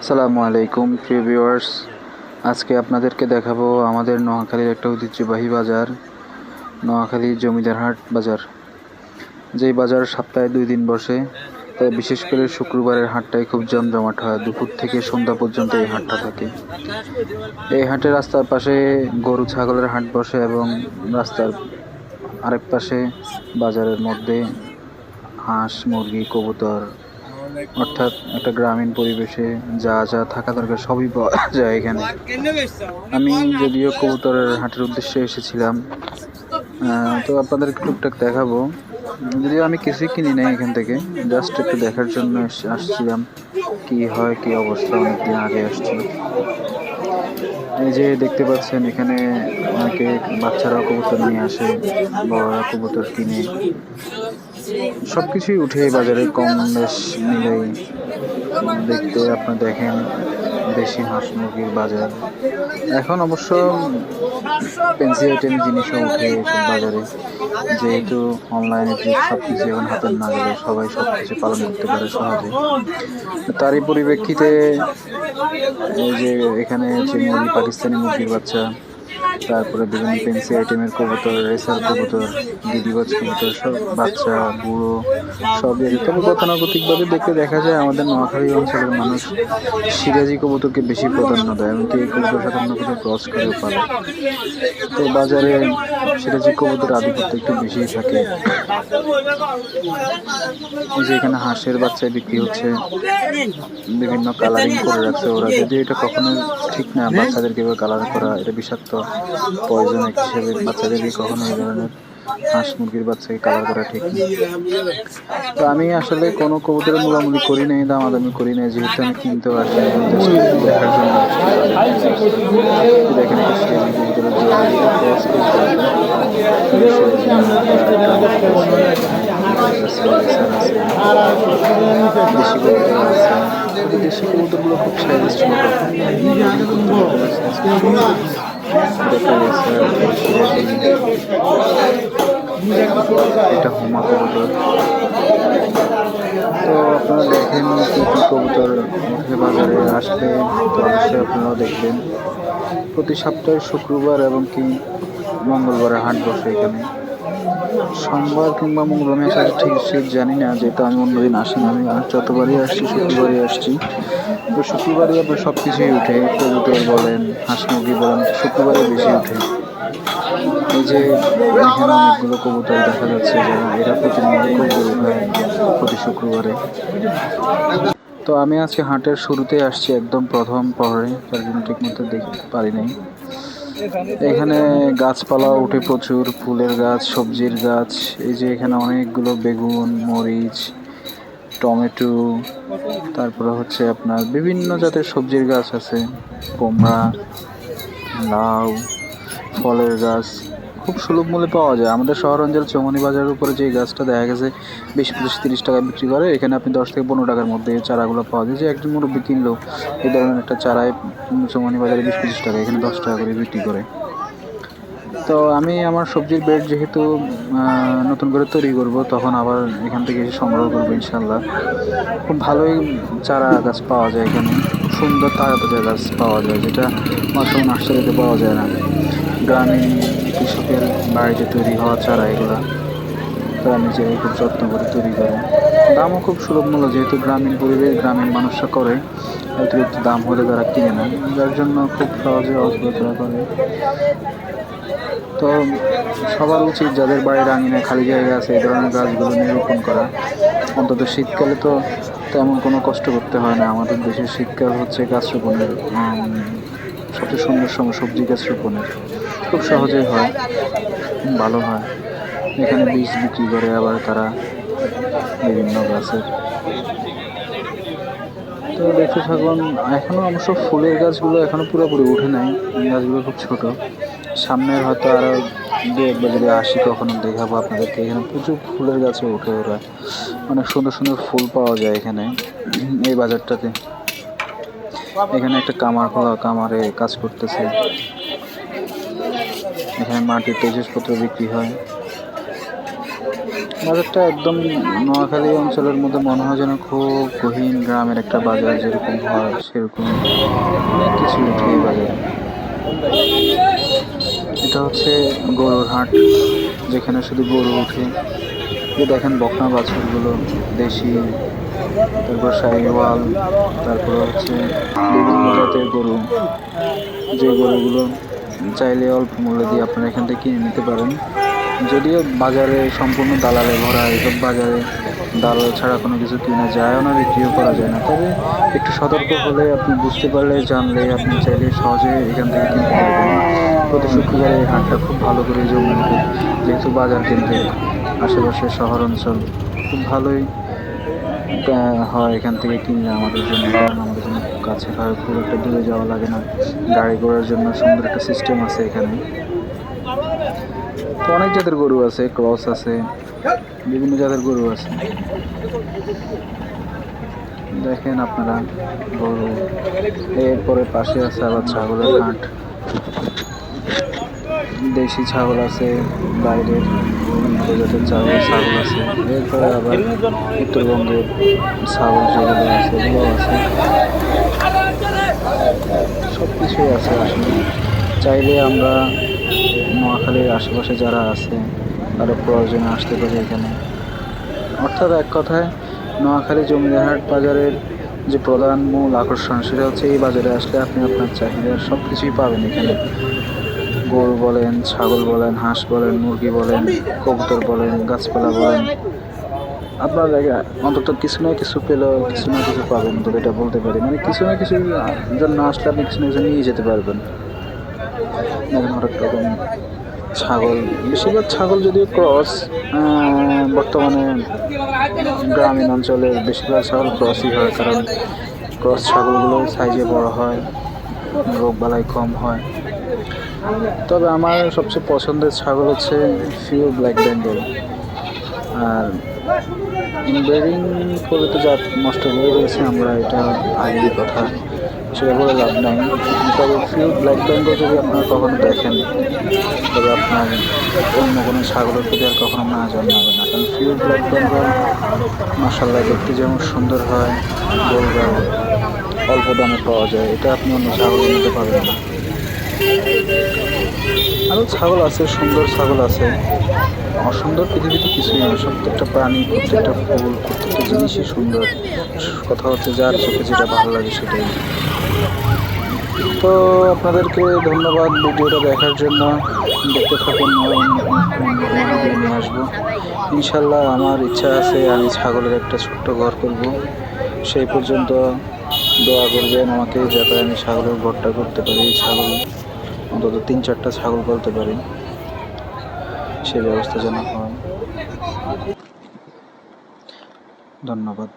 আসসালামু আলাইকুম, প্রিয় আজকে আপনাদেরকে দেখাবো আমাদের নোয়াখালীর একটা ঐতিহ্যবাহী বাজার, নোয়াখালী জমিদার হাট বাজার। যেই বাজার সপ্তাহে দুই দিন বসে, তাই বিশেষ করে শুক্রবারের হাটটাই খুব জমজমাট হয়। দুপুর থেকে সন্ধ্যা পর্যন্ত এই হাটটা থাকে। এই হাটে রাস্তার পাশে গরু, ছাগলের হাট বসে এবং রাস্তার আরেক পাশে বাজারের মধ্যে হাঁস, মুরগি, কবুতর অর্থাৎ একটা গ্রামীণ পরিবেশে যা যা থাকা দরকার সবই পাওয়া যায় এখানে। আমি যদিও কবুতরের হাটের উদ্দেশ্যে এসেছিলাম তো আপনাদেরকে টুকটাক দেখাবো। যদিও আমি কিছুই কিনি নাই এখান থেকে, জাস্ট একটু দেখার জন্য আসছিলাম কি হয়, কি অবস্থা, অনেকদিন আগে আসছি। এই যে দেখতে পাচ্ছেন, এখানে অনেকে বাচ্চারা কবুতর নিয়ে আসে বড়রা কবুতর কিনে। সব কিছুই উঠে বাজারে কম বেশ মিলেই দেখতে আপনি দেখেন দেশি হাঁস মুরগির বাজার। এখন অবশ্য পেন্সি আইটেম জিনিসও উঠে এসব বাজারে। যেহেতু অনলাইনে যে সব কিছু এখন হাতের না গেলে সবাই সব কিছু পালন করতে পারে সহজে। তারই পরিপ্রেক্ষিতে এই যে এখানে হচ্ছে মুরগি, পাকিস্তানি মুরগির বাচ্চা তারপরে বিভিন্ন পেন্সি আইটেমের কবুতর রেসার কবুতর দিদিগজ কবুতর, সব বাচ্চা, বুড়ো সব জায়গায় তবে গতানুগতিকভাবে দেখে দেখা যায় আমাদের নোয়াখালী অঞ্চলের মানুষ সিরাজি কবুতরকে বেশি প্রাধান্য দেয়, এমনকি এই কবুতর সাধারণত কোথাও ক্রস করেও পারে তো বাজারে সিরাজি কবুতর আধিপত্য একটু বেশি থাকে। যে এখানে হাঁসের বাচ্চা বিক্রি হচ্ছে, বিভিন্ন কালারিং করে রাখছে ওরা। যদি এটা কখনো ঠিক না, বাচ্চাদেরকে কালার করা, এটা বিষাক্ত। পয়জনিক হিসেবে বাচ্চাদেরকে কখনো এই ধরনের হাঁস মুরগির বাচ্চাকে কালার করা ঠিক তো আমি আসলে কোনো কবুতরের মূলামূলি করি নাই দামাদামি করি নাই, যেহেতু আমি কিনতে পারছি দেখার জন্য। দেখেন। দেশি দেশি কবুতরগুলো খুব সাইজ ছোট এটা হোমা কবুতর তো আপনারা দেখেন কি কি কবুতর বাজারে আসবে। তো অবশ্যই আপনারাও দেখবেন প্রতি সপ্তাহে শুক্রবার এবং কি মঙ্গলবারে হাট বসে এখানে। সোমবার কিংবা মঙ্গলবার আমি ঠিক ঠিক জানি না, যেহেতু আমি অন্যদিন আসি না আমি যতবারই আসছি শুক্রবারই আসছি। তো শুক্রবারই আপনার সব কিছুই উঠে। কবুতর বলেন, হাঁস মুরগি বলেন, শুক্রবারে বেশি উঠে। এই যে এখানে অনেকগুলো কবুতর দেখা যাচ্ছে যারা এরা প্রতিনিয়ত কবুতর উঠায় প্রতি শুক্রবারে। তো আমি আজকে হাটের শুরুতে আসছি একদম প্রথম প্রহরে তার জন্য ঠিক মতো দেখতে পারি নাই। এখানে গাছপালা উঠে প্রচুর, ফুলের গাছ, সবজির গাছ, এই যে এখানে অনেকগুলো বেগুন, মরিচ টমেটো, তারপরে হচ্ছে আপনার বিভিন্ন জাতের সবজির গাছ আছে। কুমড়া, লাউ, ফলের গাছ, খুব সুলভ মূল্যে পাওয়া যায়। আমাদের শহর অঞ্চল চৌমনি বাজারের উপরে যে গাছটা দেখা গেছে, বিশ, পঁচিশ, তিরিশ টাকায় বিক্রি করে, এখানে আপনি দশ থেকে পনেরো টাকার মধ্যে এই চারাগুলো পাওয়া যায়। যে একজন মুরব্বী কিনলো, এই ধরনের একটা চারায় চৌমনি বাজারে বিশ, পঁচিশ টাকা, এখানে দশ টাকা করে বিক্রি করে। তো আমি আমার সবজির বেড যেহেতু নতুন করে তৈরি করব, তখন আবার এখান থেকে সংগ্রহ করব ইনশাল্লাহ খুব ভালোই চারা গাছ পাওয়া যায় এখানে, সুন্দর তাজা গাছ পাওয়া যায়, যেটা মাশরুম, নার্সারিতে পাওয়া যায় না। গ্রামীণ কৃষকের বাড়িতে তৈরি হওয়া চারা এগুলা, তারা নিজে খুব যত্ন করে তৈরি করে। দামও খুব সুলভ মূল্য, যেহেতু গ্রামীণ পরিবেশ, গ্রামীণ মানুষরা করে, অতিরিক্ত দাম হলে তারা কিনে না যার জন্য খুব সহজে অসুবিধা করে। তো সবার উচিত যাদের বাড়ির আঙিনায় খালি জায়গা আছে, এই ধরনের গাছগুলো নিরূপণ করা। অন্তত শীতকালে তো তেমন কোনো কষ্ট করতে হয় না। আমাদের দেশের শীতকাল হচ্ছে গাছ রোপণের সবচেয়ে সুন্দর সময় সবজি গাছ রোপণের। খুব সহজেই হয়, ভালো হয়। এখানে বীজ বিক্রি করে আবার তারা বিভিন্ন গাছের। তো দেখতে থাকুন এখনও অবশ্য ফুলের গাছগুলো এখনও পুরোপুরি উঠে নাই। গাছগুলো খুব ছোট। সামনের হয়তো আরও দু যদি আসি, কখনো দেখাবো আপনাদেরকে। এখানে প্রচুর ফুলের গাছে ওঠে ওরা। অনেক সুন্দর সুন্দর ফুল পাওয়া যায় এখানে। এই বাজারটাতে। এখানে একটা কামার খোলা কামারে কাজ করতেছে। এখানে মাটির জিনিসপত্র বিক্রি হয়। বাজারটা একদম নোয়াখালী অঞ্চলের মধ্যে মনে হয় যেন খুব গহীন গ্রামের একটা বাজার, যেরকম হয় সেরকম। কিছু উঠে বাজারে। এটা হচ্ছে গরুর হাট, যেখানে শুধু গরু উঠে যে দেখেন বকনা বাছুরগুলো দেশি, তারপর শাহিওয়াল, তারপর হচ্ছে বিভিন্ন জাতের গরু। যে গরুগুলো চাইলে অল্প মূল্য দিয়ে আপনারা এখান থেকে কিনে নিতে পারেন। যদিও বাজারে সম্পূর্ণ দালালে ভরা, এসব বাজারে দালাল ছাড়া কোনো কিছু কিনা যায়ও না, বিক্রিও করা যায় না। তবে একটু সতর্ক হলে আপনি বুঝতে পারলে, জানলে আপনি চাইলে সহজে এখান থেকে কিনতে পারবেন। প্রতি শুক্রবারে এই হাটটা খুব ভালো করে জমে যেহেতু বাজার কেন্দ্রিক, আশেপাশের শহর অঞ্চল খুব ভালোই হয় এখান থেকে কিনলে আমাদের জন্য, কারণ আমাদের জন্য খুব কাছে হয় খুব একটা দূরে যাওয়া লাগে না। গাড়ি ঘোড়ার জন্য সুন্দর একটা সিস্টেম আছে এখানে। তো অনেক জাতের গরু আছে, ক্রস আছে, বিভিন্ন জাতের গরু আছে। দেখেন আপনারা, গরু। এরপরে পাশে আছে আবার ছাগলের হাট। দেশি ছাগল আছে, বাইরের বিভিন্ন প্রজাতির ছাগল ছাগল আছে। এরপরে আবার উত্তরবঙ্গের ছাগল যেগুলো আছে, এগুলো আছে। সব কিছুই আছে আসলে। চাইলে আমরা নোয়াখালীর আশেপাশে যারা আছে, তারা প্রয়োজনে আসতে পারে এখানে। অর্থাৎ এক কথায়, নোয়াখালী জমিদারহাট বাজারের যে প্রধান মূল আকর্ষণ, সেটা হচ্ছে এই বাজারে আসলে আপনি আপনার চাহিদার সব কিছুই পাবেন এখানে। গরু বলেন, ছাগল বলেন, হাঁস বলেন, মুরগি বলেন, কবুতর বলেন, গাছপালা বলেন, আপনার অন্তত কিছু না কিছু পেলেও কিছু না কিছু পাবেন বলে এটা বলতে পারি। মানে কিছু না কিছু জন্য আসলে আপনি কিছু না কিছু নিয়ে যেতে পারবেন। দেখেন হরেক রকম ছাগল, বেশিরভাগ ছাগল যদিও ক্রস বর্তমানে গ্রামীণ অঞ্চলে বেশিরভাগ ছাগল ক্রসই হয়, কারণ ক্রস ছাগলগুলো সাইজে বড় হয় রোগ বালাই কম হয়। তবে আমার সবচেয়ে পছন্দের ছাগল হচ্ছে ফিও ব্ল্যাক বেঙ্গল আর ব্রিডিং করে তো জাত নষ্ট হয়ে গেছে, আমরা এটা আগেরই কথা, সেটা বলে লাভ নাই। তবে ফিউ ব্ল্যাক বেঙ্গল যদি আপনারা কখনো দেখেন, তবে আপনার অন্য কোনো ছাগলের প্রতি আর কখনো না জন্মাবে না। কারণ ফিউ ব্ল্যাক বেঙ্গল মাসাল্লাহ দেখতে যেমন সুন্দর হয় গোলগাল অল্প দামে পাওয়া যায়, এটা আপনি অন্য ছাগল নিতে পারবেন না। আরও ছাগল আছে, সুন্দর ছাগল আছে। অসুন্দর পৃথিবীতে কিছুই নেই প্রত্যেকটা প্রাণী, প্রত্যেকটা ফুল, প্রত্যেকটা জিনিসই সুন্দর। কথা হচ্ছে যার চোখে যেটা ভালো লাগে সেটাই। তো আপনাদেরকে ধন্যবাদ ভিডিওটা দেখার জন্য। দেখতে থাকুন নিয়ে আসব। ইনশাল্লাহ আমার ইচ্ছা আছে আমি ছাগলের একটা ছোট্ট ঘর করব। সেই পর্যন্ত দোয়া করবেন আমাকে যাতে আমি ছাগলের ঘরটা করতে পারি, ছাগল অন্তত তিন চারটা ছাগল করতে পারি। সে ব্যবস্থা যেন হয়। ধন্যবাদ।